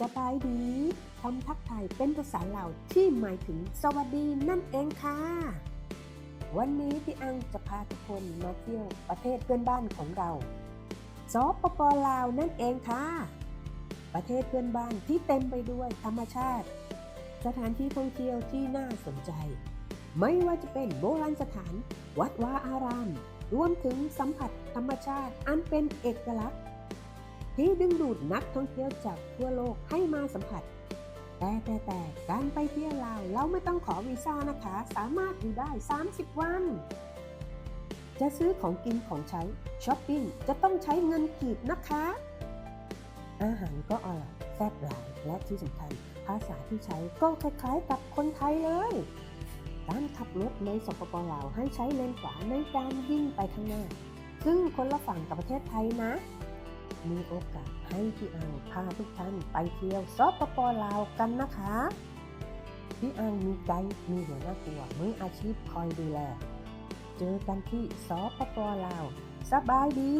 สบายดีคำทักทายเป็นภาษาลาวที่หมายถึงสวัสดีนั่นเองค่ะ วันนี้พี่อังจะพาทุกคนมาเที่ยวประเทศเพื่อนบ้านของเราสปปลาวนั่นเองค่ะ ประเทศเพื่อนบ้านที่เต็มไปด้วยธรรมชาติ สถานที่ท่องเที่ยวที่น่าสนใจ ไม่ว่าจะเป็นโบราณสถาน วัดวาอาราม รวมถึงสัมผัสธรรมชาติอันเป็นเอกลักษณ์ ที่ดึงดูดนักท่องเที่ยวจากทั่วโลกให้มาสัมผัส แต่แต่แต่การไปเที่ยวลาวเราไม่ต้องขอวีซ่านะคะ สามารถอยู่ได้ 30 วัน จะซื้อของกินของใช้ช้อปปิ้งจะต้องใช้เงินกีบนะคะ อาหารก็อร่อยแซ่บหลายและที่สำคัญ ภาษาที่ใช้ก็คล้ายๆกับคนไทยเลยการขับรถในสปปลาวให้ใช้เลนขวาในการวิ่งไปข้างหน้า ซึ่งคนละฝั่งกับประเทศไทยนะ มีโอกาสให้พี่อังพาทุกท่านไปเที่ยวสปปลาวกันนะคะ พี่อังมีไกด์มีหัวหน้าตัวมืออาชีพคอยดูแล เจอกันที่สปปลาว สบายดี